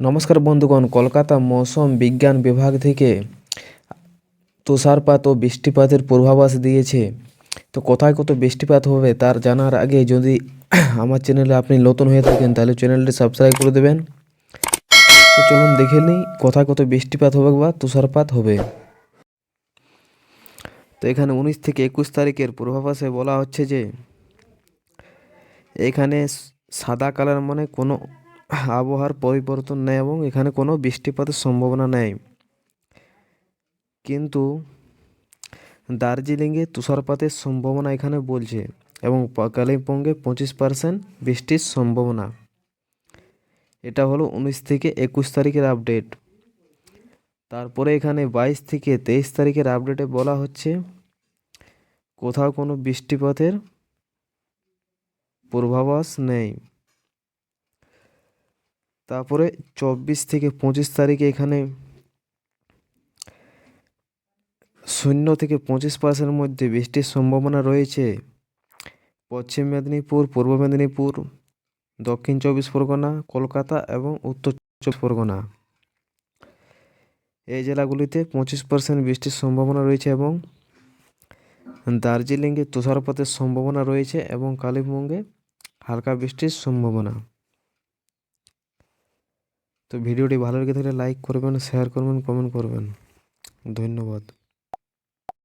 নমস্কার বন্ধুগণ, কলকাতা মৌসুম বিজ্ঞান বিভাগ থেকে তুষারপাত ও বৃষ্টিপাতের পূর্বাভাস দিয়েছে। তো কোথায় কত বৃষ্টিপাত হবে তার জানার আগে যদি আমার চ্যানেলে আপনি নতুন হয়ে থাকেন, তাহলে চ্যানেলটি সাবস্ক্রাইব করে দেবেন। তো চলুন দেখে নিই কোথায় কত বৃষ্টিপাত হবে বা তুষারপাত হবে। তো এখানে উনিশ থেকে একুশ তারিখের পূর্বাভাসে বলা হচ্ছে যে, এখানে সাদা কালার মানে কোনো আবহাওয়ার পরিবর্তন নেই এবং এখানে কোনো বৃষ্টিপাতের সম্ভাবনা নেই। কিন্তু দার্জিলিংয়ে তুষারপাতের সম্ভাবনা এখানে বলছে এবং কালিম্পংয়ে পঁচিশ পার্সেন্ট বৃষ্টির সম্ভাবনা। এটা হলো উনিশ থেকে একুশ তারিখের আপডেট। তারপরে এখানে বাইশ থেকে তেইশ তারিখের আপডেটে বলা হচ্ছে, কোথাও কোনো বৃষ্টিপাতের পূর্বাভাস নেই। তারপরে চব্বিশ থেকে পঁচিশ তারিখে এখানে শূন্য থেকে পঁচিশ পার্সেন্টের মধ্যে বৃষ্টির সম্ভাবনা রয়েছে। পশ্চিম মেদিনীপুর, পূর্ব মেদিনীপুর, দক্ষিণ চব্বিশ পরগনা, কলকাতা এবং উত্তর চব্বিশ পরগনা। এই জেলাগুলিতে পঁচিশ পার্সেন্ট বৃষ্টির সম্ভাবনা রয়েছে এবং দার্জিলিংয়ে তুষারপাতের সম্ভাবনা রয়েছে এবং কালিম্পংয়ে হালকা বৃষ্টির সম্ভাবনা। তো ভিডিওটি ভালো লেগে থাকলে লাইক করবেন শেয়ার করবেন কমেন্ট করবেন। ধন্যবাদ।